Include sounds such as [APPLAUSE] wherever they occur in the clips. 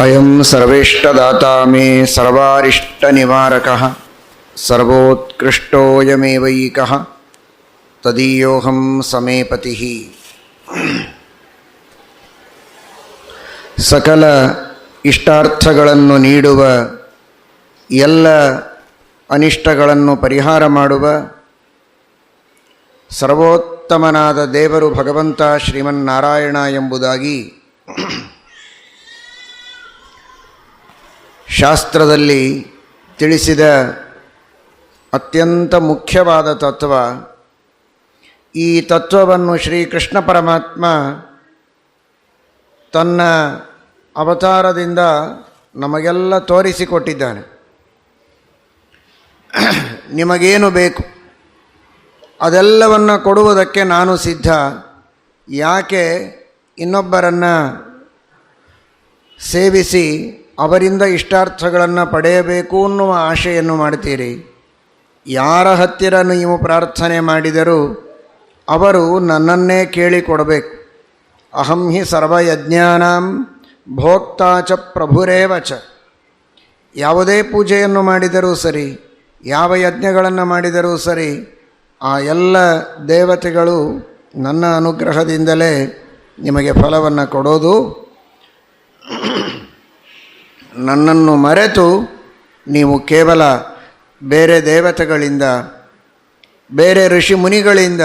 ಅಯಂ ಸರ್ವೇಷ್ಟದಾತಾ ಮೇ ಸರ್ವಾರಿಷ್ಟನಿವಾರಕ ಸರ್ವೋತ್ಕೃಷ್ಟೋಯಮೇವೈಕ ತದೀಯೋಹಂ ಸಮೇಪತಿ ಸಕಲ ಇಷ್ಟಾರ್ಥಗಳನ್ನು ನೀಡುವ, ಎಲ್ಲ ಅನಿಷ್ಟಗಳನ್ನು ಪರಿಹಾರ ಮಾಡುವ, ಸರ್ವೋತ್ತಮನಾದ ದೇವರು ಭಗವಂತ ಶ್ರೀಮನ್ನಾರಾಯಣ ಎಂಬುದಾಗಿ ಶಾಸ್ತ್ರದಲ್ಲಿ ತಿಳಿಸಿದ ಅತ್ಯಂತ ಮುಖ್ಯವಾದ ತತ್ವ, ಈ ತತ್ವವನ್ನು ಶ್ರೀಕೃಷ್ಣ ಪರಮಾತ್ಮ ತನ್ನ ಅವತಾರದಿಂದ ನಮಗೆಲ್ಲ ತೋರಿಸಿಕೊಟ್ಟಿದ್ದಾನೆ. ನಿಮಗೇನು ಬೇಕು? ಅದೆಲ್ಲವನ್ನು ಕೊಡುವುದಕ್ಕೆ ನಾನು ಸಿದ್ಧ. ಯಾಕೆ? ಇನ್ನೊಬ್ಬರನ್ನು ಸೇವಿಸಿ ಅವರಿಂದ ಇಷ್ಟಾರ್ಥಗಳನ್ನು ಪಡೆಯಬೇಕು ಅನ್ನುವ ಆಶೆಯನ್ನು ಮಾಡ್ತೀರಿ. ಯಾರ ಹತ್ತಿರ ನೀವು ಪ್ರಾರ್ಥನೆ ಮಾಡಿದರೂ ಅವರು ನನ್ನನ್ನೇ ಕೇಳಿಕೊಡಬೇಕು. ಅಹಂ ಹಿ ಸರ್ವಯಜ್ಞಾನಾಂ ಭೋಕ್ತಾ ಚ ಪ್ರಭುರೇವ ಚ. ಯಾವುದೇ ಪೂಜೆಯನ್ನು ಮಾಡಿದರೂ ಸರಿ, ಯಾವ ಯಜ್ಞಗಳನ್ನು ಮಾಡಿದರೂ ಸರಿ, ಆ ಎಲ್ಲ ದೇವತೆಗಳು ನನ್ನ ಅನುಗ್ರಹದಿಂದಲೇ ನಿಮಗೆ ಫಲವನ್ನು ಕೊಡೋದು. ನನ್ನನ್ನು ಮರೆತು ನೀವು ಕೇವಲ ಬೇರೆ ದೇವತೆಗಳಿಂದ, ಬೇರೆ ಋಷಿ ಮುನಿಗಳಿಂದ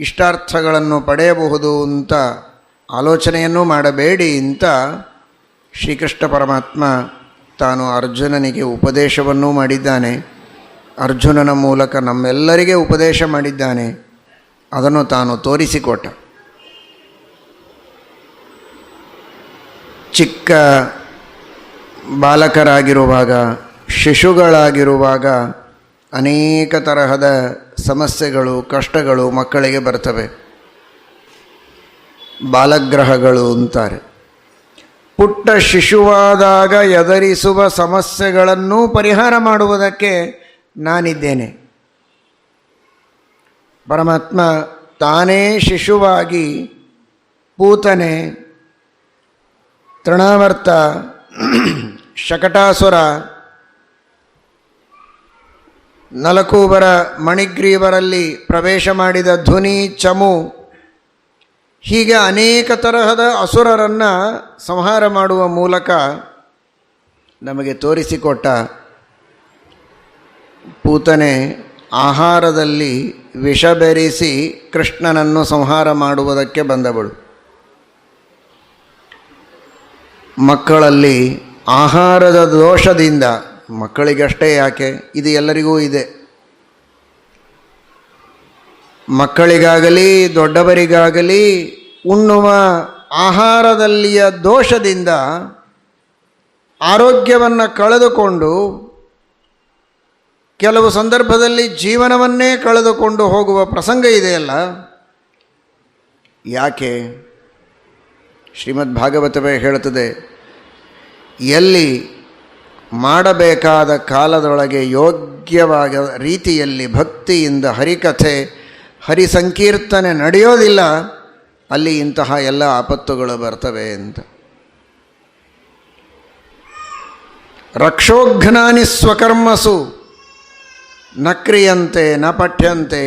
ಇಷ್ಟಾರ್ಥಗಳನ್ನು ಪಡೆಯಬಹುದು ಅಂತ ಆಲೋಚನೆಯನ್ನು ಮಾಡಬೇಡಿ ಅಂತ ಶ್ರೀಕೃಷ್ಣ ಪರಮಾತ್ಮ ತಾನು ಅರ್ಜುನನಿಗೆ ಉಪದೇಶವನ್ನೂ ಮಾಡಿದ್ದಾನೆ. ಅರ್ಜುನನ ಮೂಲಕ ನಮ್ಮೆಲ್ಲರಿಗೆ ಉಪದೇಶ ಮಾಡಿದ್ದಾನೆ. ಅದನ್ನು ತಾನು ತೋರಿಸಿಕೊಟ್ಟ. ಚಿಕ್ಕ ಬಾಲಕರಾಗಿರುವಾಗ, ಶಿಶುಗಳಾಗಿರುವಾಗ ಅನೇಕ ತರಹದ ಸಮಸ್ಯೆಗಳು, ಕಷ್ಟಗಳು ಮಕ್ಕಳಿಗೆ ಬರ್ತವೆ. ಬಾಲಗ್ರಹಗಳು ಅಂತಾರೆ. ಪುಟ್ಟ ಶಿಶುವಾದಾಗ ಎದುರಿಸುವ ಸಮಸ್ಯೆಗಳನ್ನು ಪರಿಹಾರ ಮಾಡುವುದಕ್ಕೆ ನಾನಿದ್ದೇನೆ. ಪರಮಾತ್ಮ ತಾನೇ ಶಿಶುವಾಗಿ ಪೂತನೆ, ತೃಣಾವರ್ತ ಶಕಟಾಸುರ, ನಲಕೂಬರ ಮಣಿಗ್ರೀವರಲ್ಲಿ ಪ್ರವೇಶ ಮಾಡಿದ ಧ್ವನಿ ಚಮು, ಹೀಗೆ ಅನೇಕ ತರಹದ ಅಸುರರನ್ನು ಸಂಹಾರ ಮಾಡುವ ಮೂಲಕ ನಮಗೆ ತೋರಿಸಿಕೊಟ್ಟ ಪೂತನೆ ಆಹಾರದಲ್ಲಿ ವಿಷ ಬೆರೆಸಿ ಕೃಷ್ಣನನ್ನು ಸಂಹಾರ ಮಾಡುವುದಕ್ಕೆ ಬಂದವಳು. ಮಕ್ಕಳಲ್ಲಿ ಆಹಾರದ ದೋಷದಿಂದ, ಮಕ್ಕಳಿಗಷ್ಟೇ ಯಾಕೆ? ಇದು ಎಲ್ಲರಿಗೂ ಇದೆ. ಮಕ್ಕಳಿಗಾಗಲಿ, ದೊಡ್ಡವರಿಗಾಗಲಿ, ಉಣ್ಣುವ ಆಹಾರದಲ್ಲಿಯ ದೋಷದಿಂದ ಆರೋಗ್ಯವನ್ನು ಕಳೆದುಕೊಂಡು, ಕೆಲವು ಸಂದರ್ಭದಲ್ಲಿ ಜೀವನವನ್ನೇ ಕಳೆದುಕೊಂಡು ಹೋಗುವ ಪ್ರಸಂಗ ಇದೆಯಲ್ಲ? ಯಾಕೆ? ಶ್ರೀಮದ್ ಭಾಗವತವೇ ಹೇಳುತ್ತದೆ ಎಲ್ಲಿ ಮಾಡಬೇಕಾದ ಕಾಲದೊಳಗೆ ಯೋಗ್ಯವಾದ ರೀತಿಯಲ್ಲಿ ಭಕ್ತಿಯಿಂದ ಹರಿಕಥೆ ಹರಿ ಸಂಕೀರ್ತನೆ ನಡೆಯೋದಿಲ್ಲ, ಅಲ್ಲಿ ಇಂತಹ ಎಲ್ಲ ಆಪತ್ತುಗಳು ಬರ್ತವೆ ಅಂತ. ರಕ್ಷೋಘ್ನಾನಿ ಸ್ವಕರ್ಮಸು, ನ ಕ್ರಿಯಂತೆ, ನ ಪಠ್ಯಂತೆ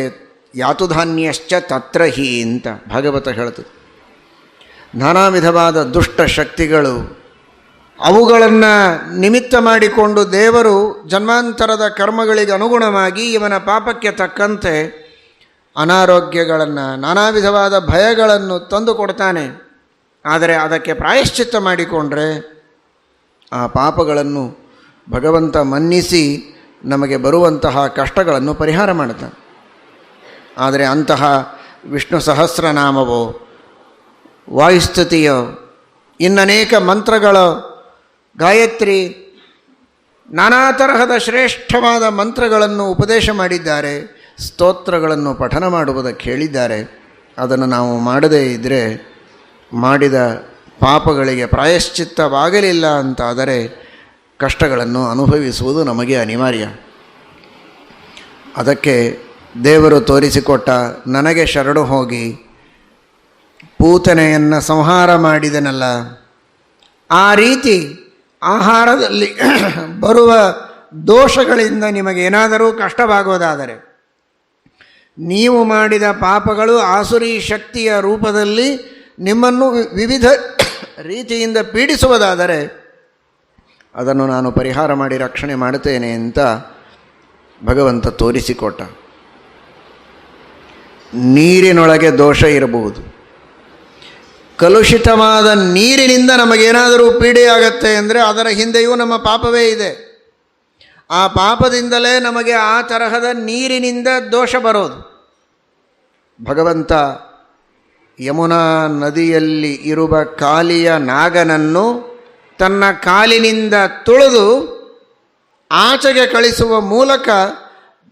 ಯಾತುಧಾನ್ಯಶ್ಚ ತತ್ರ ಹಿ ಅಂತ ಭಾಗವತ ಹೇಳ್ತದೆ. ನಾನಾ ವಿಧವಾದ ದುಷ್ಟ ಶಕ್ತಿಗಳು ಅವುಗಳನ್ನು ನಿಮಿತ್ತ ಮಾಡಿಕೊಂಡು ದೇವರು ಜನ್ಮಾಂತರದ ಕರ್ಮಗಳಿಗೆ ಅನುಗುಣವಾಗಿ ಇವನ ಪಾಪಕ್ಕೆ ತಕ್ಕಂತೆ ಅನಾರೋಗ್ಯಗಳನ್ನು ನಾನಾ ವಿಧವಾದ ಭಯಗಳನ್ನು ತಂದು ಕೊಡ್ತಾನೆ. ಆದರೆ ಅದಕ್ಕೆ ಪ್ರಾಯಶ್ಚಿತ್ತ ಮಾಡಿಕೊಂಡ್ರೆ ಆ ಪಾಪಗಳನ್ನು ಭಗವಂತ ಮನ್ನಿಸಿ ನಮಗೆ ಬರುವಂತಹ ಕಷ್ಟಗಳನ್ನು ಪರಿಹಾರ ಮಾಡುತ್ತಾನೆ. ಆದರೆ ಅಂತಹ ವಿಷ್ಣು ಸಹಸ್ರನಾಮವೋ ವಾಯುಸ್ತುತಿಯೋ ಇನ್ನನೇಕ ಮಂತ್ರಗಳು ಗಾಯತ್ರಿ ನಾನಾ ತರಹದ ಶ್ರೇಷ್ಠವಾದ ಮಂತ್ರಗಳನ್ನು ಉಪದೇಶ ಮಾಡಿದ್ದಾರೆ, ಸ್ತೋತ್ರಗಳನ್ನು ಪಠನ ಮಾಡುವುದಕ್ಕೆ ಹೇಳಿದ್ದಾರೆ. ಅದನ್ನು ನಾವು ಮಾಡದೇ ಇದ್ದರೆ ಮಾಡಿದ ಪಾಪಗಳಿಗೆ ಪ್ರಾಯಶ್ಚಿತ್ತವಾಗಲಿಲ್ಲ ಅಂತಾದರೆ ಕಷ್ಟಗಳನ್ನು ಅನುಭವಿಸುವುದು ನಮಗೆ ಅನಿವಾರ್ಯ. ಅದಕ್ಕೆ ದೇವರು ತೋರಿಸಿಕೊಟ್ಟ ನನಗೆ ಶರಣು ಹೋಗಿ, ಪೂತನೆಯನ್ನು ಸಂಹಾರ ಮಾಡಿದನಲ್ಲ, ಆ ರೀತಿ ಆಹಾರದಲ್ಲಿ [CLEARS THROAT] ಬರುವ ದೋಷಗಳಿಂದ ನಿಮಗೇನಾದರೂ ಕಷ್ಟವಾಗೋದಾದರೆ, ನೀವು ಮಾಡಿದ ಪಾಪಗಳು ಆಸುರಿ ಶಕ್ತಿಯ ರೂಪದಲ್ಲಿ ನಿಮ್ಮನ್ನು ವಿವಿಧ [CLEARS THROAT] ರೀತಿಯಿಂದ ಪೀಡಿಸುವುದಾದರೆ, ಅದನ್ನು ನಾನು ಪರಿಹಾರ ಮಾಡಿ ರಕ್ಷಣೆ ಮಾಡುತ್ತೇನೆ ಅಂತ ಭಗವಂತ ತೋರಿಸಿಕೊಟ್ಟ. ನೀರಿನೊಳಗೆ ದೋಷ ಇರಬಹುದು. ಕಲುಷಿತವಾದ ನೀರಿನಿಂದ ನಮಗೇನಾದರೂ ಪೀಡೆಯಾಗತ್ತೆ ಅಂದರೆ ಅದರ ಹಿಂದೆಯೂ ನಮ್ಮ ಪಾಪವೇ ಇದೆ. ಆ ಪಾಪದಿಂದಲೇ ನಮಗೆ ಆ ತರಹದ ನೀರಿನಿಂದ ದೋಷ ಬರೋದು. ಭಗವಂತ ಯಮುನಾ ನದಿಯಲ್ಲಿ ಇರುವ ಕಾಲಿಯ ನಾಗನನ್ನು ತನ್ನ ಕಾಲಿನಿಂದ ತುಳಿದು ಆಚೆಗೆ ಕಳಿಸುವ ಮೂಲಕ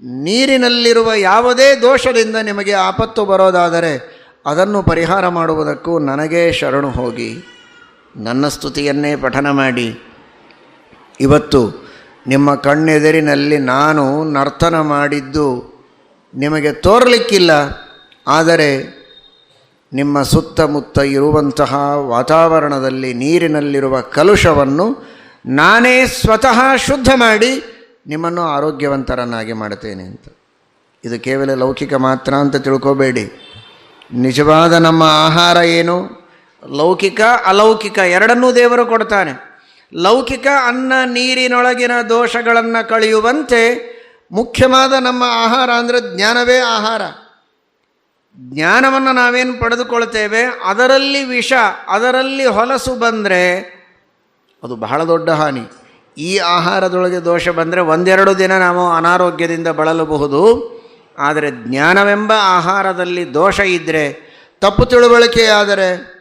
ನೀರಿನಲ್ಲಿರುವ ಯಾವುದೇ ದೋಷದಿಂದ ನಿಮಗೆ ಆಪತ್ತು ಬರೋದಾದರೆ ಅದನ್ನು ಪರಿಹಾರ ಮಾಡುವುದಕ್ಕೂ ನನಗೇ ಶರಣು ಹೋಗಿ, ನನ್ನ ಸ್ತುತಿಯನ್ನೇ ಪಠನ ಮಾಡಿ. ಇವತ್ತು ನಿಮ್ಮ ಕಣ್ಣೆದುರಿನಲ್ಲಿ ನಾನು ನರ್ತನ ಮಾಡಿದ್ದು ನಿಮಗೆ ತೋರಲಿಕ್ಕಿಲ್ಲ, ಆದರೆ ನಿಮ್ಮ ಸುತ್ತಮುತ್ತ ಇರುವಂತಹ ವಾತಾವರಣದಲ್ಲಿ ನೀರಿನಲ್ಲಿರುವ ಕಲುಷವನ್ನು ನಾನೇ ಸ್ವತಃ ಶುದ್ಧ ಮಾಡಿ ನಿಮ್ಮನ್ನು ಆರೋಗ್ಯವಂತರನ್ನಾಗಿ ಮಾಡುತ್ತೇನೆ ಅಂತ. ಇದು ಕೇವಲ ಲೌಕಿಕ ಮಾತ್ರ ಅಂತ ತಿಳ್ಕೋಬೇಡಿ. ನಿಜವಾದ ನಮ್ಮ ಆಹಾರ ಏನು? ಲೌಕಿಕ, ಅಲೌಕಿಕ ಎರಡನ್ನೂ ದೇವರು ಕೊಡ್ತಾನೆ. ಲೌಕಿಕ ಅನ್ನ ನೀರಿನೊಳಗಿನ ದೋಷಗಳನ್ನು ಕಳೆಯುವಂತೆ ಮುಖ್ಯವಾದ ನಮ್ಮ ಆಹಾರ ಅಂದರೆ ಜ್ಞಾನವೇ ಆಹಾರ. ಜ್ಞಾನವನ್ನು ನಾವೇನು ಪಡೆದುಕೊಳ್ತೇವೆ? ಅದರಲ್ಲಿ ವಿಷ, ಅದರಲ್ಲಿ ಹೊಲಸು ಬಂದರೆ ಅದು ಬಹಳ ದೊಡ್ಡ ಹಾನಿ. ಈ ಆಹಾರದೊಳಗೆ ದೋಷ ಬಂದರೆ ಒಂದೆರಡು ದಿನ ನಾವು ಅನಾರೋಗ್ಯದಿಂದ ಬಳಲಬಹುದು. ಆದರೆ ಜ್ಞಾನವೆಂಬ ಆಹಾರದಲ್ಲಿ ದೋಷ ಇದ್ದರೆ ತಪ್ಪು ತಿಳುವಳಿಕೆಯಾದರೆ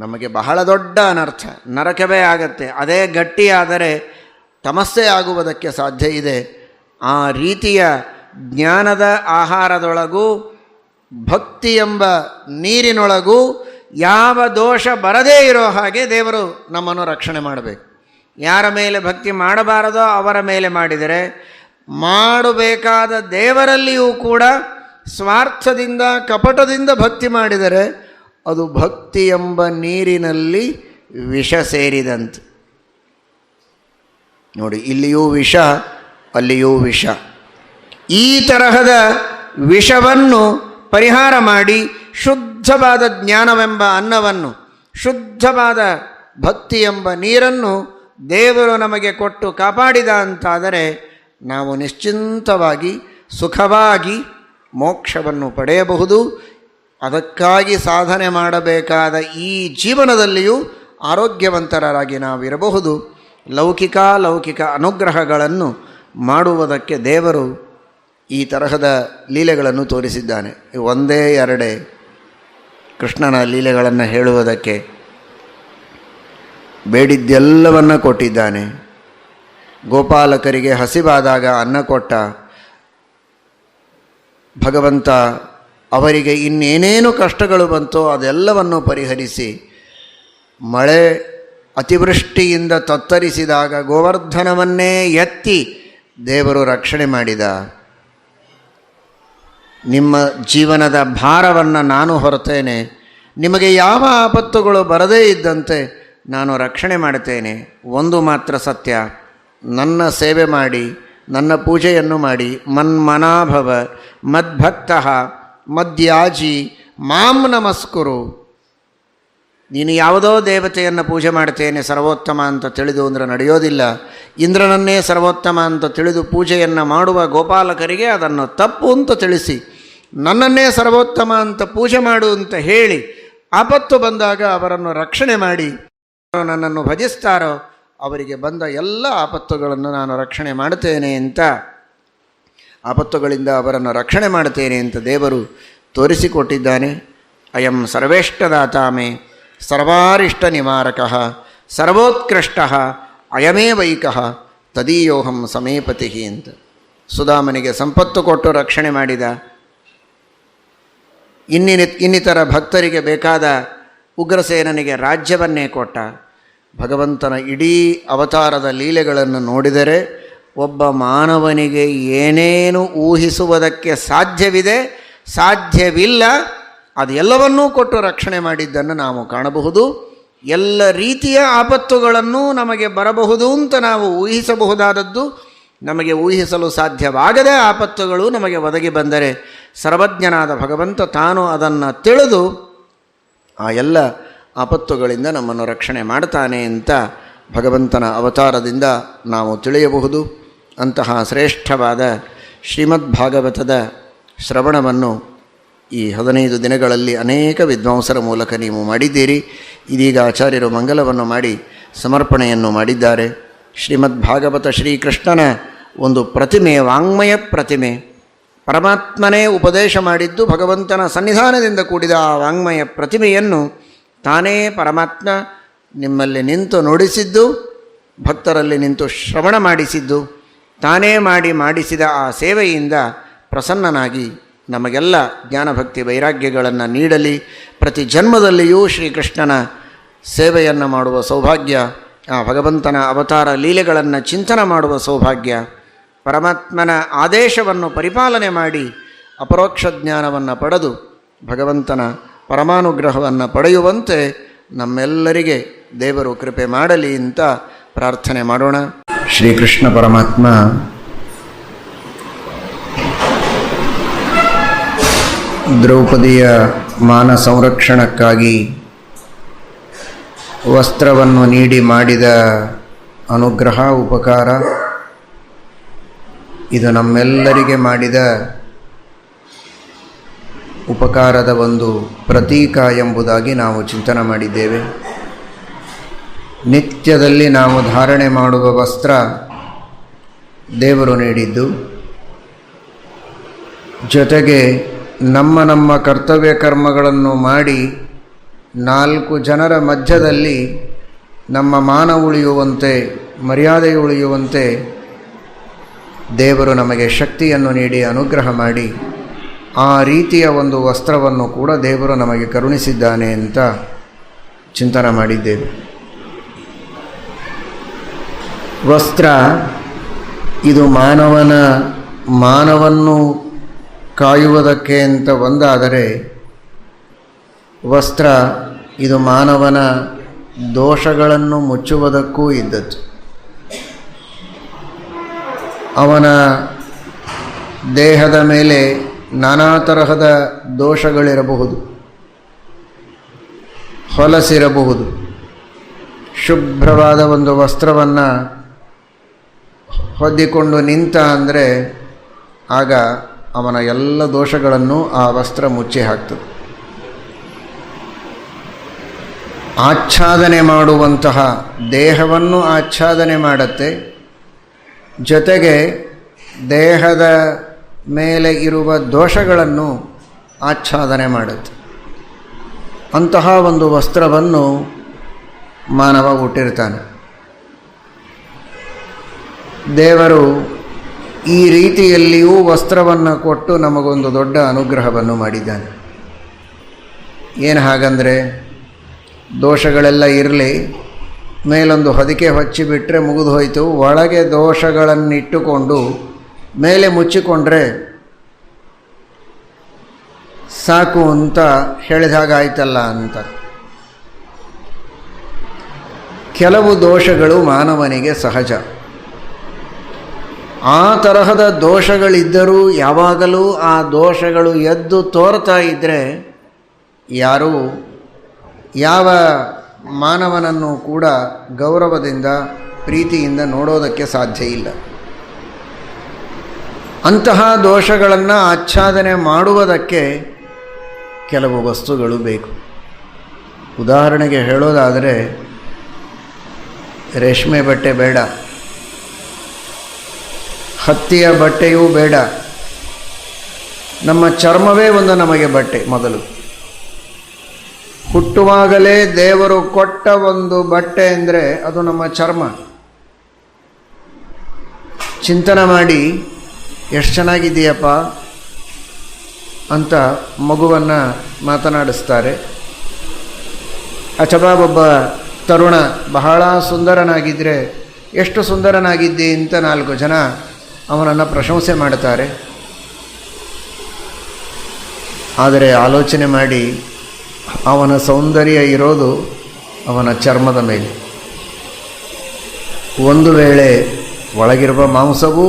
ನಮಗೆ ಬಹಳ ದೊಡ್ಡ ಅನರ್ಥ. ನರಕವೇ ಆಗತ್ತೆ. ಅದೇ ಗಟ್ಟಿಯಾದರೆ ತಮಸ್ಸೆ ಆಗುವುದಕ್ಕೆ ಸಾಧ್ಯ ಇದೆ. ಆ ರೀತಿಯ ಜ್ಞಾನದ ಆಹಾರದೊಳಗೂ ಭಕ್ತಿ ಎಂಬ ನೀರಿನೊಳಗೂ ಯಾವ ದೋಷ ಬರದೇ ಇರೋ ಹಾಗೆ ದೇವರು ನಮ್ಮನ್ನು ರಕ್ಷಣೆ ಮಾಡಬೇಕು. ಯಾರ ಮೇಲೆ ಭಕ್ತಿ ಮಾಡಬಾರದೋ ಅವರ ಮೇಲೆ ಮಾಡಿದರೆ ಮಾಡಬೇಕಾದ ದೇವರಲ್ಲಿಯೂ ಕೂಡ ಸ್ವಾರ್ಥದಿಂದ, ಕಪಟದಿಂದ ಭಕ್ತಿ ಮಾಡಿದರೆ ಅದು ಭಕ್ತಿ ಎಂಬ ನೀರಿನಲ್ಲಿ ವಿಷ ಸೇರಿದಂತೆ. ನೋಡಿ, ಇಲ್ಲಿಯೂ ವಿಷ, ಅಲ್ಲಿಯೂ ವಿಷ. ಈ ತರಹದ ವಿಷವನ್ನು ಪರಿಹಾರ ಮಾಡಿ ಶುದ್ಧವಾದ ಜ್ಞಾನವೆಂಬ ಅನ್ನವನ್ನು, ಶುದ್ಧವಾದ ಭಕ್ತಿ ಎಂಬ ನೀರನ್ನು ದೇವರು ನಮಗೆ ಕೊಟ್ಟು ಕಾಪಾಡಿದ ಅಂತಾದರೆ ನಾವು ನಿಶ್ಚಿಂತವಾಗಿ ಸುಖವಾಗಿ ಮೋಕ್ಷವನ್ನು ಪಡೆಯಬಹುದು. ಅದಕ್ಕಾಗಿ ಸಾಧನೆ ಮಾಡಬೇಕಾದ ಈ ಜೀವನದಲ್ಲಿಯೂ ಆರೋಗ್ಯವಂತರಾಗಿ ನಾವಿರಬಹುದು. ಲೌಕಿಕ ಲೌಕಿಕ ಅನುಗ್ರಹಗಳನ್ನು ಮಾಡುವುದಕ್ಕೆ ದೇವರು ಈ ತರಹದ ಲೀಲೆಗಳನ್ನು ತೋರಿಸಿದ್ದಾನೆ. ಒಂದೇ ಎರಡೇ ಕೃಷ್ಣನ ಲೀಲೆಗಳನ್ನು ಹೇಳುವುದಕ್ಕೆ ಬೇಡಿದ್ದೆಲ್ಲವನ್ನು ಕೊಟ್ಟಿದ್ದಾನೆ. ಗೋಪಾಲಕರಿಗೆ ಹಸಿವಾದಾಗ ಅನ್ನ ಕೊಟ್ಟ ಭಗವಂತ ಅವರಿಗೆ ಇನ್ನೇನೇನು ಕಷ್ಟಗಳು ಬಂತೋ ಅದೆಲ್ಲವನ್ನು ಪರಿಹರಿಸಿ ಮಳೆ ಅತಿವೃಷ್ಟಿಯಿಂದ ತತ್ತರಿಸಿದಾಗ ಗೋವರ್ಧನವನ್ನೇ ಎತ್ತಿ ದೇವರು ರಕ್ಷಣೆ ಮಾಡಿದ. ನಿಮ್ಮ ಜೀವನದ ಭಾರವನ್ನು ನಾನು ಹೊರತೇನೆ. ನಿಮಗೆ ಯಾವ ಆಪತ್ತುಗಳು ಬರದೇ ಇದ್ದಂತೆ ನಾನು ರಕ್ಷಣೆ ಮಾಡುತ್ತೇನೆ ಒಂದು ಮಾತ್ರ ಸತ್ಯ. ನನ್ನ ಸೇವೆ ಮಾಡಿ, ನನ್ನ ಪೂಜೆಯನ್ನು ಮಾಡಿ ಮನ್ಮನಾಭವ ಮದ್ಭಕ್ತ ಮದ್ಯಾಜಿ ಮಾಂ ನಮಸ್ಕುರು. ನೀನು ಯಾವುದೋ ದೇವತೆಯನ್ನು ಪೂಜೆ ಮಾಡ್ತೇನೆ ಸರ್ವೋತ್ತಮ ಅಂತ ತಿಳಿದು ಅಂದರೆ ನಡೆಯೋದಿಲ್ಲ. ಇಂದ್ರನನ್ನೇ ಸರ್ವೋತ್ತಮ ಅಂತ ತಿಳಿದು ಪೂಜೆಯನ್ನು ಮಾಡುವ ಗೋಪಾಲಕರಿಗೆ ಅದನ್ನು ತಪ್ಪು ಅಂತ ತಿಳಿಸಿ, ನನ್ನನ್ನೇ ಸರ್ವೋತ್ತಮ ಅಂತ ಪೂಜೆ ಮಾಡು ಅಂತ ಹೇಳಿ, ಆಪತ್ತು ಬಂದಾಗ ಅವರನ್ನು ರಕ್ಷಣೆ ಮಾಡಿ ನನ್ನನ್ನು ಭಜಿಸ್ತಾರೋ ಅವರಿಗೆ ಬಂದ ಎಲ್ಲ ಆಪತ್ತುಗಳನ್ನು ನಾನು ರಕ್ಷಣೆ ಮಾಡುತ್ತೇನೆ ಅಂತ, ಆಪತ್ತುಗಳಿಂದ ಅವರನ್ನು ರಕ್ಷಣೆ ಮಾಡುತ್ತೇನೆ ಅಂತ ದೇವರು ತೋರಿಸಿಕೊಟ್ಟಿದ್ದಾನೆ. ಅಯಂ ಸರ್ವೇಷ್ಟದಾತಾಮೆ ಸರ್ವಾರಿಷ್ಟ ನಿವಾರಕ ಸರ್ವೋತ್ಕೃಷ್ಟ ಅಯಮೇ ವೈಕ ತದೀಯೋಹಂ ಸಮೇಪತಿ ಅಂತ ಸುಧಾಮನಿಗೆ ಸಂಪತ್ತು ಕೊಟ್ಟು ರಕ್ಷಣೆ ಮಾಡಿದ. ಇನ್ನಿನ ಇನ್ನಿತರ ಭಕ್ತರಿಗೆ ಬೇಕಾದ ಉಗ್ರಸೇನನಿಗೆ ರಾಜ್ಯವನ್ನೇ ಕೊಟ್ಟ. ಭಗವಂತನ ಇಡೀ ಅವತಾರದ ಲೀಲೆಗಳನ್ನು ನೋಡಿದರೆ ಒಬ್ಬ ಮಾನವನಿಗೆ ಏನೇನು ಊಹಿಸುವುದಕ್ಕೆ ಸಾಧ್ಯವಿದೆ, ಸಾಧ್ಯವಿಲ್ಲ, ಅದೆಲ್ಲವನ್ನೂ ಕೊಟ್ಟು ರಕ್ಷಣೆ ಮಾಡಿದ್ದನ್ನು ನಾವು ಕಾಣಬಹುದು. ಎಲ್ಲ ರೀತಿಯ ಆಪತ್ತುಗಳನ್ನು ನಮಗೆ ಬರಬಹುದು ಅಂತ ನಾವು ಊಹಿಸಬಹುದಾದದ್ದು. ನಮಗೆ ಊಹಿಸಲು ಸಾಧ್ಯವಾಗದ ಆಪತ್ತುಗಳು ನಮಗೆ ಒದಗಿ ಬಂದರೆ ಸರ್ವಜ್ಞನಾದ ಭಗವಂತ ತಾನು ಅದನ್ನು ತಿಳಿದು ಆ ಎಲ್ಲ ಆಪತ್ತುಗಳಿಂದ ನಮ್ಮನ್ನು ರಕ್ಷಣೆ ಮಾಡ್ತಾನೆ ಅಂತ ಭಗವಂತನ ಅವತಾರದಿಂದ ನಾವು ತಿಳಿಯಬಹುದು. ಅಂತಹ ಶ್ರೇಷ್ಠವಾದ ಶ್ರೀಮದ್ ಭಾಗವತದ ಶ್ರವಣವನ್ನು ಈ ಹದಿನೈದು ದಿನಗಳಲ್ಲಿ ಅನೇಕ ವಿದ್ವಾಂಸರ ಮೂಲಕ ನೀವು ಮಾಡಿದ್ದೀರಿ. ಇದೀಗ ಆಚಾರ್ಯರು ಮಂಗಲವನ್ನು ಮಾಡಿ ಸಮರ್ಪಣೆಯನ್ನು ಮಾಡಿದ್ದಾರೆ. ಶ್ರೀಮದ್ ಭಾಗವತ ಶ್ರೀಕೃಷ್ಣನ ಒಂದು ಪ್ರತಿಮೆ, ವಾಂಗ್ಮಯ ಪ್ರತಿಮೆ. ಪರಮಾತ್ಮನೇ ಉಪದೇಶ ಮಾಡಿದ್ದು ಭಗವಂತನ ಸನ್ನಿಧಾನದಿಂದ ಕೂಡಿದ ಆ ವಾಂಗ್ಮಯ ಪ್ರತಿಮೆಯನ್ನು ತಾನೇ ಪರಮಾತ್ಮ ನಿಮ್ಮಲ್ಲಿ ನಿಂತು ನುಡಿಸಿದ್ದು, ಭಕ್ತರಲ್ಲಿ ನಿಂತು ಶ್ರವಣ ಮಾಡಿಸಿದ್ದು, ತಾನೇ ಮಾಡಿ ಮಾಡಿಸಿದ ಆ ಸೇವೆಯಿಂದ ಪ್ರಸನ್ನನಾಗಿ ನಮಗೆಲ್ಲ ಜ್ಞಾನಭಕ್ತಿ ವೈರಾಗ್ಯಗಳನ್ನು ನೀಡಲಿ. ಪ್ರತಿ ಜನ್ಮದಲ್ಲಿಯೂ ಶ್ರೀಕೃಷ್ಣನ ಸೇವೆಯನ್ನು ಮಾಡುವ ಸೌಭಾಗ್ಯ, ಆ ಭಗವಂತನ ಅವತಾರ ಲೀಲೆಗಳನ್ನು ಚಿಂತನೆ ಮಾಡುವ ಸೌಭಾಗ್ಯ, ಪರಮಾತ್ಮನ ಆದೇಶವನ್ನು ಪರಿಪಾಲನೆ ಮಾಡಿ ಅಪರೋಕ್ಷ ಜ್ಞಾನವನ್ನು ಪಡೆದು ಭಗವಂತನ ಪರಮಾನುಗ್ರಹವನ್ನು ಪಡೆಯುವಂತೆ ನಮ್ಮೆಲ್ಲರಿಗೆ ದೇವರು ಕೃಪೆ ಮಾಡಲಿ ಅಂತ ಪ್ರಾರ್ಥನೆ ಮಾಡೋಣ. ಶ್ರೀಕೃಷ್ಣ ಪರಮಾತ್ಮ, ದ್ರೌಪದಿಯ ಮಾನ ಸಂರಕ್ಷಣಕ್ಕಾಗಿ ವಸ್ತ್ರವನ್ನು ನೀಡಿ ಮಾಡಿದ ಅನುಗ್ರಹ ಉಪಕಾರ ಇದು ನಮ್ಮೆಲ್ಲರಿಗೆ ಮಾಡಿದ ಉಪಕಾರದ ಒಂದು ಪ್ರತೀಕ ಎಂಬುದಾಗಿ ನಾವು ಚಿಂತನೆ ಮಾಡಿದ್ದೇವೆ. ನಿತ್ಯದಲ್ಲಿ ನಾವು ಧಾರಣೆ ಮಾಡುವ ವಸ್ತ್ರ ದೇವರು ನೀಡಿದ್ದು. ಜೊತೆಗೆ ನಮ್ಮ ನಮ್ಮ ಕರ್ತವ್ಯ ಕರ್ಮಗಳನ್ನು ಮಾಡಿ ನಾಲ್ಕು ಜನರ ಮಧ್ಯದಲ್ಲಿ ನಮ್ಮ ಮಾನ ಉಳಿಯುವಂತೆ, ಮರ್ಯಾದೆ ಉಳಿಯುವಂತೆ ದೇವರು ನಮಗೆ ಶಕ್ತಿಯನ್ನು ನೀಡಿ, ಅನುಗ್ರಹ ಮಾಡಿ ಆ ರೀತಿಯ ಒಂದು ವಸ್ತ್ರವನ್ನು ಕೂಡ ದೇವರು ನಮಗೆ ಕರುಣಿಸಿದ್ದಾನೆ ಅಂತ ಚಿಂತನೆ ಮಾಡಿದ್ದೇವೆ. ವಸ್ತ್ರ, ಇದು ಮಾನವನ ಮಾನವನ್ನು ಕಾಯುವುದಕ್ಕೆ ಅಂತ ಒಂದಾದರೆ, ವಸ್ತ್ರ, ಇದು ಮಾನವನ ದೋಷಗಳನ್ನು ಮುಚ್ಚುವುದಕ್ಕೂ ಇದ್ದದ್ದು. ಅವನ ದೇಹದ ಮೇಲೆ ನಾನಾ ತರಹದ ದೋಷಗಳಿರಬಹುದು. ಹೊಲಸಿರಬಹುದು. ಶುಭ್ರವಾದ ಒಂದು ವಸ್ತ್ರವನ್ನು ಹೊದ್ದಿಕೊಂಡು ನಿಂತ ಅಂದರೆ ಆಗ ಅವನ ಎಲ್ಲ ದೋಷಗಳನ್ನು ಆ ವಸ್ತ್ರ ಮುಚ್ಚಿ ಹಾಕ್ತದೆ. ಆಚ್ಛಾದನೆ ಮಾಡುವಂತಹ ದೇಹವನ್ನು ಆಚ್ಛಾದನೆ ಮಾಡುತ್ತೆ. ಜೊತೆಗೆ ದೇಹದ ಮೇಲೆ ಇರುವ ದೋಷಗಳನ್ನು ಆಚ್ಛಾದನೆ ಮಾಡುತ್ತೆ. ಅಂತಹ ಒಂದು ವಸ್ತ್ರವನ್ನು ಮಾನವ ಹುಟ್ಟಿರ್ತಾನೆ ದೇವರು ಈ ರೀತಿಯಲ್ಲಿಯೂ ವಸ್ತ್ರವನ್ನು ಕೊಟ್ಟು ನಮಗೊಂದು ದೊಡ್ಡ ಅನುಗ್ರಹವನ್ನು ಮಾಡಿದ್ದಾನೆ. ಏನು ಹಾಗಂದರೆ, ದೋಷಗಳೆಲ್ಲ ಇರಲಿ, ಮೇಲೊಂದು ಹೊದಿಕೆ ಹೊಚ್ಚಿಬಿಟ್ರೆ ಮುಗಿದು ಹೋಯಿತು ಒಳಗೆ ದೋಷಗಳನ್ನಿಟ್ಟುಕೊಂಡು ಮೇಲೆ ಮುಚ್ಚಿಕೊಂಡ್ರೆ ಸಾಕು ಅಂತ ಹೇಳಿದ ಹಾಗಾಯ್ತಲ್ಲ ಅಂತ. ಕೆಲವು ದೋಷಗಳು ಮಾನವನಿಗೆ ಸಹಜ. ಆ ತರಹದ ದೋಷಗಳಿದ್ದರೂ ಯಾವಾಗಲೂ ಆ ದೋಷಗಳು ಎದ್ದು ತೋರ್ತಾ ಇದ್ದರೆ ಯಾರೂ ಯಾವ ಮಾನವನನ್ನು ಕೂಡ ಗೌರವದಿಂದ, ಪ್ರೀತಿಯಿಂದ ನೋಡೋದಕ್ಕೆ ಸಾಧ್ಯ ಇಲ್ಲ. ಅಂತಹ ದೋಷಗಳನ್ನು ಆಚ್ಛಾದನೆ ಮಾಡುವುದಕ್ಕೆ ಕೆಲವು ವಸ್ತುಗಳು ಬೇಕು. ಉದಾಹರಣೆಗೆ ಹೇಳೋದಾದರೆ, ರೇಷ್ಮೆ ಬಟ್ಟೆ ಬೇಡ. ಹತ್ತಿಯ ಬಟ್ಟೆಯೂ ಬೇಡ. ನಮ್ಮ ಚರ್ಮವೇ ಒಂದು ನಮಗೆ ಬಟ್ಟೆ ಮೊದಲು. ಹುಟ್ಟುವಾಗಲೇ ದೇವರು ಕೊಟ್ಟ ಒಂದು ಬಟ್ಟೆ ಅಂದರೆ ಅದು ನಮ್ಮ ಚರ್ಮ. ಚಿಂತನೆ ಮಾಡಿ ಎಷ್ಟು ಚೆನ್ನಾಗಿದೆಯಪ್ಪ ಅಂತ ಮಗುವನ್ನು ಮಾತನಾಡಿಸ್ತಾರೆ. ಅಥವಾ ಒಬ್ಬ ತರುಣ, ಬಹಳ ಸುಂದರನಾಗಿದ್ದರೆ ಎಷ್ಟು ಸುಂದರನಾಗಿದ್ದೆ ಅಂತ ನಾಲ್ಕು ಜನ ಅವನನ್ನು ಪ್ರಶಂಸೆ ಮಾಡ್ತಾರೆ. ಆದರೆ ಆಲೋಚನೆ ಮಾಡಿ, ಅವನ ಸೌಂದರ್ಯ ಇರೋದು ಅವನ ಚರ್ಮದ ಮೇಲೆ. ಒಂದು ವೇಳೆ ಒಳಗಿರುವ ಮಾಂಸವೂ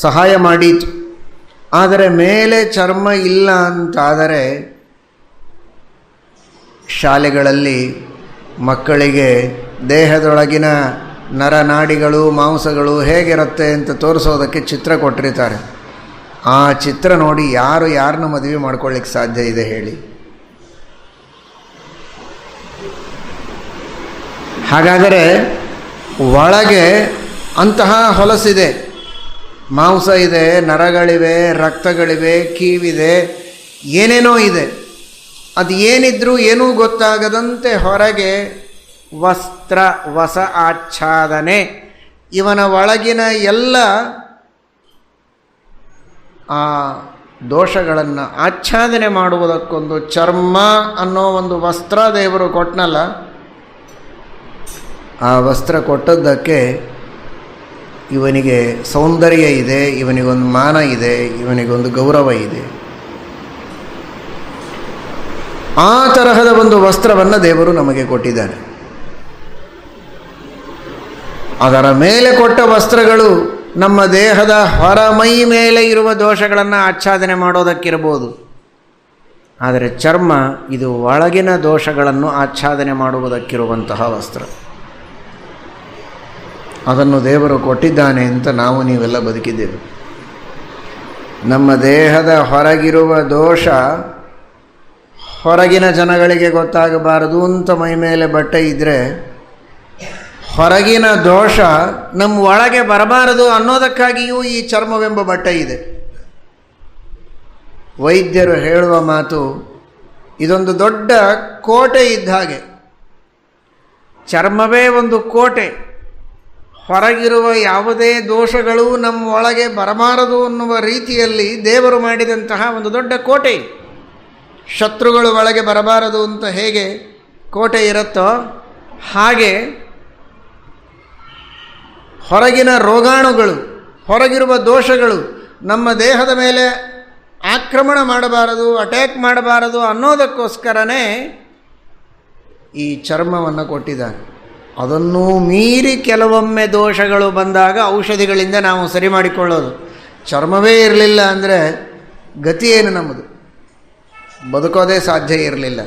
ಸಹಾಯ ಮಾಡಿತು ಆದರೆ ಮೇಲೆ ಚರ್ಮ ಇಲ್ಲ ಅಂತಾದರೆ ಶಾಲೆಗಳಲ್ಲಿ ಮಕ್ಕಳಿಗೆ ದೇಹದೊಳಗಿನ ನರನಾಡಿಗಳು ಮಾಂಸಗಳು ಹೇಗಿರುತ್ತೆ ಅಂತ ತೋರಿಸೋದಕ್ಕೆ ಚಿತ್ರ ಕೊಟ್ಟಿರ್ತಾರೆ. ಆ ಚಿತ್ರ ನೋಡಿ ಯಾರು ಯಾರನ್ನ ಮದುವೆ ಮಾಡ್ಕೊಳ್ಳಿಕ್ಕೆ ಸಾಧ್ಯ ಇದೆ ಹೇಳಿ. ಹಾಗಾದರೆ ಒಳಗೆ ಅಂತಹ ಹೊಲಸಿದೆ. ಮಾಂಸ ಇದೆ, ನರಗಳಿವೆ, ರಕ್ತಗಳಿವೆ, ಕೀವಿದೆ, ಏನೇನೋ ಇದೆ. ಅದು ಏನಿದ್ರೂ ಏನೂ ಗೊತ್ತಾಗದಂತೆ ಹೊರಗೆ ವಸ್ತ್ರ, ವಸ ಆಚ್ಛಾದನೆ. ಇವನ ಒಳಗಿನ ಎಲ್ಲ ಆ ದೋಷಗಳನ್ನು ಆಚ್ಛಾದನೆ ಮಾಡುವುದಕ್ಕೊಂದು ಚರ್ಮ ಅನ್ನೋ ಒಂದು ವಸ್ತ್ರ ದೇವರು ಕೊಟ್ಟನಲ್ಲ ಆ ವಸ್ತ್ರ ಕೊಟ್ಟದ್ದಕ್ಕೆ ಇವನಿಗೆ ಸೌಂದರ್ಯ ಇದೆ, ಇವನಿಗೊಂದು ಮಾನ ಇದೆ, ಇವನಿಗೊಂದು ಗೌರವ ಇದೆ. ಆ ತರಹದ ಒಂದು ವಸ್ತ್ರವನ್ನು ದೇವರು ನಮಗೆ ಕೊಟ್ಟಿದ್ದಾನೆ ಅದರ ಮೇಲೆ ಕೊಟ್ಟ ವಸ್ತ್ರಗಳು ನಮ್ಮ ದೇಹದ ಹೊರಮೈ ಮೇಲೆ ಇರುವ ದೋಷಗಳನ್ನು ಆಚ್ಛಾದನೆ ಮಾಡೋದಕ್ಕಿರಬಹುದು. ಆದರೆ ಚರ್ಮ ಇದು ಒಳಗಿನ ದೋಷಗಳನ್ನು ಆಚ್ಛಾದನೆ ಮಾಡುವುದಕ್ಕಿರುವಂತಹ ವಸ್ತ್ರ. ಅದನ್ನು ದೇವರು ಕೊಟ್ಟಿದ್ದಾನೆ ಅಂತ ನಾವು ನೀವೆಲ್ಲ ಬದುಕಿದ್ದೇವೆ. ನಮ್ಮ ದೇಹದ ಹೊರಗಿರುವ ದೋಷ ಹೊರಗಿನ ಜನಗಳಿಗೆ ಗೊತ್ತಾಗಬಾರದು ಅಂತ ಮೈ ಮೇಲೆ ಬಟ್ಟೆ ಇದ್ದರೆ ಹೊರಗಿನ ದೋಷ ನಮ್ಮ ಒಳಗೆ ಬರಬಾರದು ಅನ್ನೋದಕ್ಕಾಗಿಯೂ ಈ ಚರ್ಮವೆಂಬ ಬಟ್ಟೆ ಇದೆ. ವೈದ್ಯರು ಹೇಳುವ ಮಾತು ಇದೊಂದು ದೊಡ್ಡ ಕೋಟೆ ಇದ್ದ ಹಾಗೆ. ಚರ್ಮವೇ ಒಂದು ಕೋಟೆ. ಹೊರಗಿರುವ ಯಾವುದೇ ದೋಷಗಳು ನಮ್ಮ ಒಳಗೆ ಬರಬಾರದು ಅನ್ನುವ ರೀತಿಯಲ್ಲಿ ದೇವರು ಮಾಡಿದಂತಹ ಒಂದು ದೊಡ್ಡ ಕೋಟೆ. ಶತ್ರುಗಳು ಒಳಗೆ ಬರಬಾರದು ಅಂತ ಹೇಗೆ ಕೋಟೆ ಇರುತ್ತೋ ಹಾಗೆ ಹೊರಗಿನ ರೋಗಾಣುಗಳು, ಹೊರಗಿರುವ ದೋಷಗಳು ನಮ್ಮ ದೇಹದ ಮೇಲೆ ಆಕ್ರಮಣ ಮಾಡಬಾರದು, ಅಟ್ಯಾಕ್ ಮಾಡಬಾರದು ಅನ್ನೋದಕ್ಕೋಸ್ಕರನೇ ಈ ಚರ್ಮವನ್ನು ಕೊಟ್ಟಿದ್ದಾನೆ ಅದನ್ನೂ ಮೀರಿ ಕೆಲವೊಮ್ಮೆ ದೋಷಗಳು ಬಂದಾಗ ಔಷಧಿಗಳಿಂದ ನಾವು ಸರಿ ಮಾಡಿಕೊಳ್ಳೋದು. ಚರ್ಮವೇ ಇರಲಿಲ್ಲ ಅಂದರೆ ಗತಿ ಏನು ನಮ್ಮದು? ಬದುಕೋದೇ ಸಾಧ್ಯ ಇರಲಿಲ್ಲ.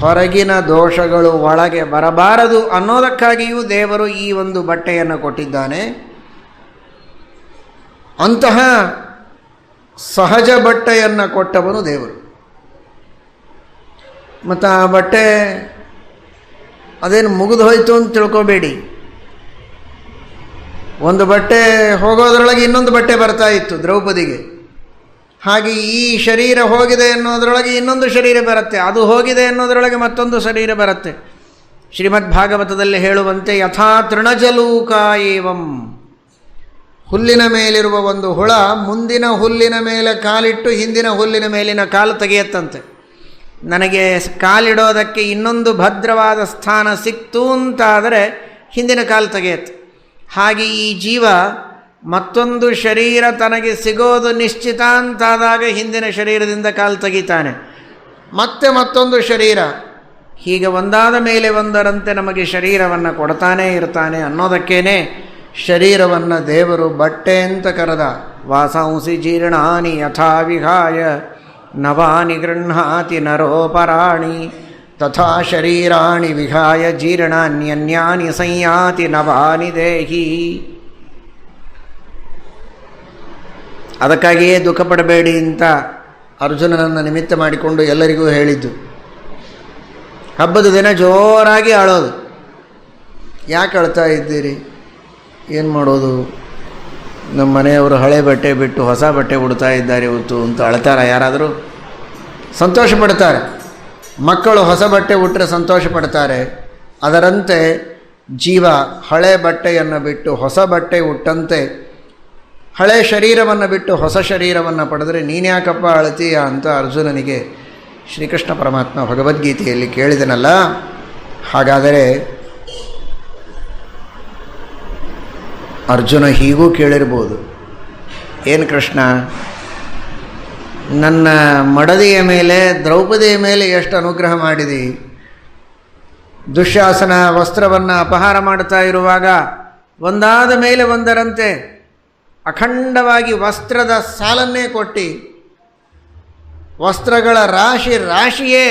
ಹೊರಗಿನ ದೋಷಗಳು ಒಳಗೆ ಬರಬಾರದು ಅನ್ನೋದಕ್ಕಾಗಿಯೂ ದೇವರು ಈ ಒಂದು ಬಟ್ಟೆಯನ್ನು ಕೊಟ್ಟಿದ್ದಾನೆ. ಅಂತಹ ಸಹಜ ಬಟ್ಟೆಯನ್ನು ಕೊಟ್ಟವನು ದೇವರು. ಮತ್ತು ಆ ಬಟ್ಟೆ ಅದೇನು ಮುಗಿದು ಹೋಯಿತು ಅಂತ ತಿಳ್ಕೊಬೇಡಿ. ಒಂದು ಬಟ್ಟೆ ಹೋಗೋದ್ರೊಳಗೆ ಇನ್ನೊಂದು ಬಟ್ಟೆ ಬರ್ತಾ ಇತ್ತು ದ್ರೌಪದಿಗೆ. ಹಾಗೆ ಈ ಶರೀರ ಹೋಗಿದೆ ಅನ್ನೋದರೊಳಗೆ ಇನ್ನೊಂದು ಶರೀರ ಬರುತ್ತೆ, ಅದು ಹೋಗಿದೆ ಅನ್ನೋದರೊಳಗೆ ಮತ್ತೊಂದು ಶರೀರ ಬರುತ್ತೆ. ಶ್ರೀಮದ್ ಭಾಗವತದಲ್ಲಿ ಹೇಳುವಂತೆ ಯಥಾ ತೃಣಜಲೂಕ ಏವಂ ಹುಲ್ಲಿನ ಮೇಲಿರುವ ಒಂದು ಹುಳ ಮುಂದಿನ ಹುಲ್ಲಿನ ಮೇಲೆ ಕಾಲಿಟ್ಟು ಹಿಂದಿನ ಹುಲ್ಲಿನ ಮೇಲಿನ ಕಾಲು ತೆಗೆಯತ್ತಂತೆ. ನನಗೆ ಕಾಲಿಡೋದಕ್ಕೆ ಇನ್ನೊಂದು ಭದ್ರವಾದ ಸ್ಥಾನ ಸಿಕ್ತು ಅಂತಾದರೆ ಹಿಂದಿನ ಕಾಲು ತೆಗೆಯುತ್ತೆ. ಹಾಗೆ ಈ ಜೀವ ಮತ್ತೊಂದು ಶರೀರ ತನಗೆ ಸಿಗೋದು ನಿಶ್ಚಿತ ಅಂತಾದಾಗ ಹಿಂದಿನ ಶರೀರದಿಂದ ಕಾಲು ತೆಗಿತಾನೆ. ಮತ್ತೆ ಮತ್ತೊಂದು ಶರೀರ. ಹೀಗೆ ಒಂದಾದ ಮೇಲೆ ಒಂದರಂತೆ ನಮಗೆ ಶರೀರವನ್ನು ಕೊಡ್ತಾನೇ ಇರ್ತಾನೆ ಅನ್ನೋದಕ್ಕೇನೆ ಶರೀರವನ್ನು ದೇವರು ಬಟ್ಟೆ ಅಂತ ಕರೆದ. ವಾಸಂಸಿ ಜೀರ್ಣಾನಿ ಯಥಾ ವಿಹಾಯ ನವಾನಿ ಗೃಹಾತಿ ನರೋಪರಾಣಿ, ತಥಾ ಶರೀರಾಣಿ ವಿಹಾಯ ಜೀರ್ಣಾನ್ಯನ್ಯಾನಿ ಸಂಯಾತಿ ನವಾನಿ ದೇಹಿ. ಅದಕ್ಕಾಗಿಯೇ ದುಃಖ ಪಡಬೇಡಿ ಅಂತ ಅರ್ಜುನನನ್ನು ನಿಮಿತ್ತ ಮಾಡಿಕೊಂಡು ಎಲ್ಲರಿಗೂ ಹೇಳಿದ್ದು. ಹಬ್ಬದ ದಿನ ಜೋರಾಗಿ ಆಳೋದು. ಯಾಕೆ ಅಳ್ತಾ ಇದ್ದೀರಿ? ಏನು ಮಾಡೋದು? ನಮ್ಮ ಮನೆಯವರು ಹಳೆ ಬಟ್ಟೆ ಬಿಟ್ಟು ಹೊಸ ಬಟ್ಟೆ ಉಡ್ತಾ ಇದ್ದಾರೆ ಇವತ್ತು ಅಂತ ಅಳ್ತಾರ ಯಾರಾದರೂ? ಸಂತೋಷ ಪಡ್ತಾರೆ. ಮಕ್ಕಳು ಹೊಸ ಬಟ್ಟೆ ಉಟ್ಟರೆ ಸಂತೋಷ ಪಡ್ತಾರೆ. ಅದರಂತೆ ಜೀವ ಹಳೆ ಬಟ್ಟೆಯನ್ನು ಬಿಟ್ಟು ಹೊಸ ಬಟ್ಟೆ ಉಟ್ಟಂತೆ ಹಳೆ ಶರೀರವನ್ನು ಬಿಟ್ಟು ಹೊಸ ಶರೀರವನ್ನು ಪಡೆದರೆ ನೀನ್ಯಾಕಪ್ಪ ಅಳತೀಯ ಅಂತ ಅರ್ಜುನನಿಗೆ ಶ್ರೀಕೃಷ್ಣ ಪರಮಾತ್ಮ ಭಗವದ್ಗೀತೆಯಲ್ಲಿ ಕೇಳಿದನಲ್ಲ. ಹಾಗಾದರೆ ಅರ್ಜುನ ಹೀಗೂ ಕೇಳಿರ್ಬೋದು, ಏನು ಕೃಷ್ಣ, ನನ್ನ ಮಡದಿಯ ಮೇಲೆ, ದ್ರೌಪದಿಯ ಮೇಲೆ ಎಷ್ಟು ಅನುಗ್ರಹ ಮಾಡಿದಿ? ದುಶ್ಯಾಸನ ವಸ್ತ್ರವನ್ನು ಅಪಹಾರ ಮಾಡ್ತಾ ಇರುವಾಗ ಒಂದಾದ ಮೇಲೆ ಒಂದರಂತೆ ಅಖಂಡವಾಗಿ ವಸ್ತ್ರದ ಸಾಲನ್ನೇ ಕೊಟ್ಟು. ವಸ್ತ್ರಗಳ ರಾಶಿ ರಾಶಿಯೇ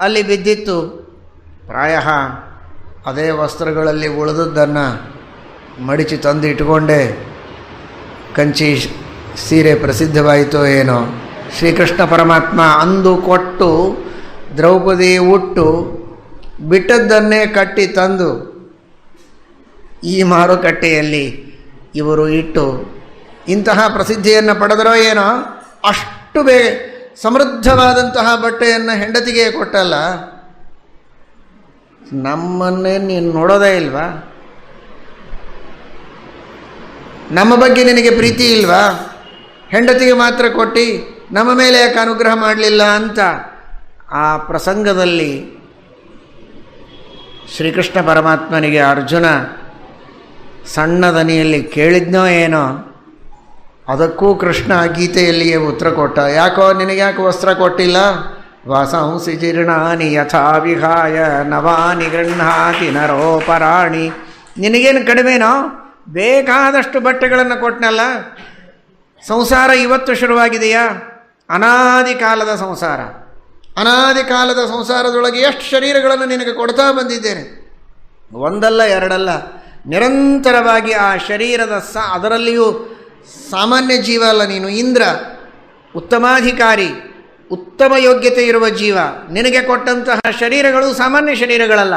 ಅಲ್ಲಿ ಬಿದ್ದಿತ್ತು. ಪ್ರಾಯ ಅದೇ ವಸ್ತ್ರಗಳಲ್ಲಿ ಉಳಿದದ್ದನ್ನು ಮಡಿಚಿ ತಂದು ಇಟ್ಕೊಂಡೆ ಕಂಚಿ ಸೀರೆ ಪ್ರಸಿದ್ಧವಾಯಿತೋ ಏನೋ. ಶ್ರೀಕೃಷ್ಣ ಪರಮಾತ್ಮ ಅಂದು ಕೊಟ್ಟು, ದ್ರೌಪದಿ ಉಟ್ಟು, ಬಿಟ್ಟದ್ದನ್ನೇ ಕಟ್ಟಿ ತಂದು, ಈ ಮಾರುಕಟ್ಟೆಯಲ್ಲಿ ಇವರು ಇಟ್ಟು, ಇಂತಹ ಪ್ರಸಿದ್ಧಿಯನ್ನು ಪಡೆದರೋ ಏನೋ, ಅಷ್ಟು ಬೇ ಸಮೃದ್ಧವಾದಂತಹ ಬಟ್ಟೆಯನ್ನು ಹೆಂಡತಿಗೆ ಕೊಟ್ಟಲ್ಲ. ನಮ್ಮನ್ನೇ ನೀನು ನೋಡೋದೇ ಇಲ್ವಾ? ನಮ್ಮ ಬಗ್ಗೆ ನಿನಗೆ ಪ್ರೀತಿ ಇಲ್ವಾ? ಹೆಂಡತಿಗೆ ಮಾತ್ರ ಕೊಟ್ಟು, ನಮ್ಮ ಮೇಲೆ ಯಾಕೆ ಅನುಗ್ರಹ ಮಾಡಲಿಲ್ಲ ಅಂತ ಆ ಪ್ರಸಂಗದಲ್ಲಿ ಶ್ರೀಕೃಷ್ಣ ಪರಮಾತ್ಮನಿಗೆ ಅರ್ಜುನ ಸಣ್ಣ ದನಿಯಲ್ಲಿ ಕೇಳಿದ್ನೋ ಏನೋ, ಅದಕ್ಕೂ ಕೃಷ್ಣ ಗೀತೆಯಲ್ಲಿಯೇ ಉತ್ತರ ಕೊಟ್ಟ. ಯಾಕೋ ನಿನಗೆ ಯಾಕೆ ವಸ್ತ್ರ ಕೊಟ್ಟಿಲ್ಲ? ವಾಸಂಸಿ ಜೀರ್ಣಾನಿ ಯಥಾ ವಿಹಾಯ ನವಾನಿ ಗೃಹಾತಿ ನರೋಪರಾಣಿ. ನಿನಗೇನು ಕಡಿಮೆನೋ? ಬೇಕಾದಷ್ಟು ಬಟ್ಟೆಗಳನ್ನು ಕೊಟ್ಟನಲ್ಲ ಸಂಸಾರ ಇವತ್ತು ಶುರುವಾಗಿದೆಯಾ? ಅನಾದಿ ಕಾಲದ ಸಂಸಾರ. ಅನಾದಿ ಕಾಲದ ಸಂಸಾರದೊಳಗೆ ಎಷ್ಟು ಶರೀರಗಳನ್ನು ನಿನಗೆ ಕೊಡ್ತಾ ಬಂದಿದ್ದೇನೆ? ಒಂದಲ್ಲ, ಎರಡಲ್ಲ. ನಿರಂತರವಾಗಿ ಆ ಶರೀರದ ಸ, ಅದರಲ್ಲಿಯೂ ಸಾಮಾನ್ಯ ಜೀವ ಅಲ್ಲ ನೀನು. ಇಂದ್ರ, ಉತ್ತಮಾಧಿಕಾರಿ, ಉತ್ತಮ ಯೋಗ್ಯತೆ ಇರುವ ಜೀವ. ನಿನಗೆ ಕೊಟ್ಟಂತಹ ಶರೀರಗಳು ಸಾಮಾನ್ಯ ಶರೀರಗಳಲ್ಲ.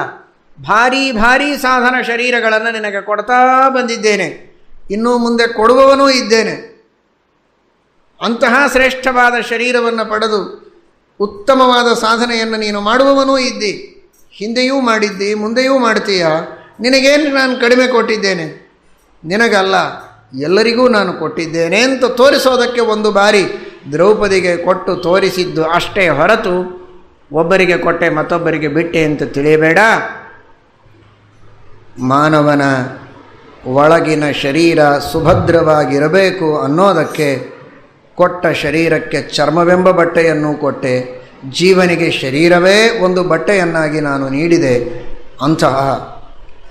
ಭಾರೀ ಭಾರೀ ಸಾಧನ ಶರೀರಗಳನ್ನು ನಿನಗೆ ಕೊಡ್ತಾ ಬಂದಿದ್ದೇನೆ. ಇನ್ನೂ ಮುಂದೆ ಕೊಡುವವನೂ ಇದ್ದೇನೆ. ಅಂತಹ ಶ್ರೇಷ್ಠವಾದ ಶರೀರವನ್ನು ಪಡೆದು ಉತ್ತಮವಾದ ಸಾಧನೆಯನ್ನು ನೀನು ಮಾಡುವವನೂ ಇದ್ದಿ. ಹಿಂದೆಯೂ ಮಾಡಿದ್ದಿ, ಮುಂದೆಯೂ ಮಾಡ್ತೀಯ? ನಿನಗೇನು ನಾನು ಕಡಿಮೆ ಕೊಟ್ಟಿದ್ದೇನೆ? ನಿನಗಲ್ಲ, ಎಲ್ಲರಿಗೂ ನಾನು ಕೊಟ್ಟಿದ್ದೇನೆ ಅಂತ ತೋರಿಸೋದಕ್ಕೆ ಒಂದು ಬಾರಿ ದ್ರೌಪದಿಗೆ ಕೊಟ್ಟು ತೋರಿಸಿದ್ದು ಅಷ್ಟೇ ಹೊರತು ಒಬ್ಬರಿಗೆ ಕೊಟ್ಟೆ ಮತ್ತೊಬ್ಬರಿಗೆ ಬಿಟ್ಟೆ ಅಂತ ತಿಳಿಯಬೇಡ. ಮಾನವನ ಒಳಗಿನ ಶರೀರ ಸುಭದ್ರವಾಗಿರಬೇಕು ಅನ್ನೋದಕ್ಕೆ ಕೊಟ್ಟ ಶರೀರಕ್ಕೆ ಚರ್ಮವೆಂಬ ಬಟ್ಟೆಯನ್ನು ಕೊಟ್ಟೆ. ಜೀವನಿಗೆ ಶರೀರವೇ ಒಂದು ಬಟ್ಟೆಯನ್ನಾಗಿ ನಾನು ನೀಡಿದೆ. ಅಂತಹ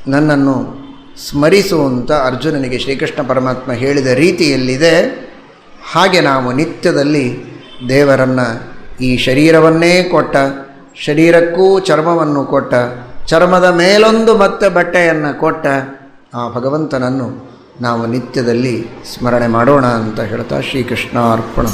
ನನ್ನನ್ನು ಸ್ಮರಿಸುವಂತ ಅರ್ಜುನನಿಗೆ ಶ್ರೀಕೃಷ್ಣ ಪರಮಾತ್ಮ ಹೇಳಿದ ರೀತಿಯಲ್ಲಿದೆ. ಹಾಗೆ ನಾವು ನಿತ್ಯದಲ್ಲಿ ದೇವರನ್ನು ಈ ಶರೀರವನ್ನೇ ಕೊಟ್ಟ, ಶರೀರಕ್ಕೂ ಚರ್ಮವನ್ನು ಕೊಟ್ಟ ಚರ್ಮದ ಮೇಲೊಂದು ಮತ್ತೆ ಬಟ್ಟೆಯನ್ನು ಕೊಟ್ಟ ಆ ಭಗವಂತನನ್ನು ನಾವು ನಿತ್ಯದಲ್ಲಿ ಸ್ಮರಣೆ ಮಾಡೋಣ ಅಂತ ಹೇಳ್ತಾ ಶ್ರೀಕೃಷ್ಣ ಅರ್ಪಣ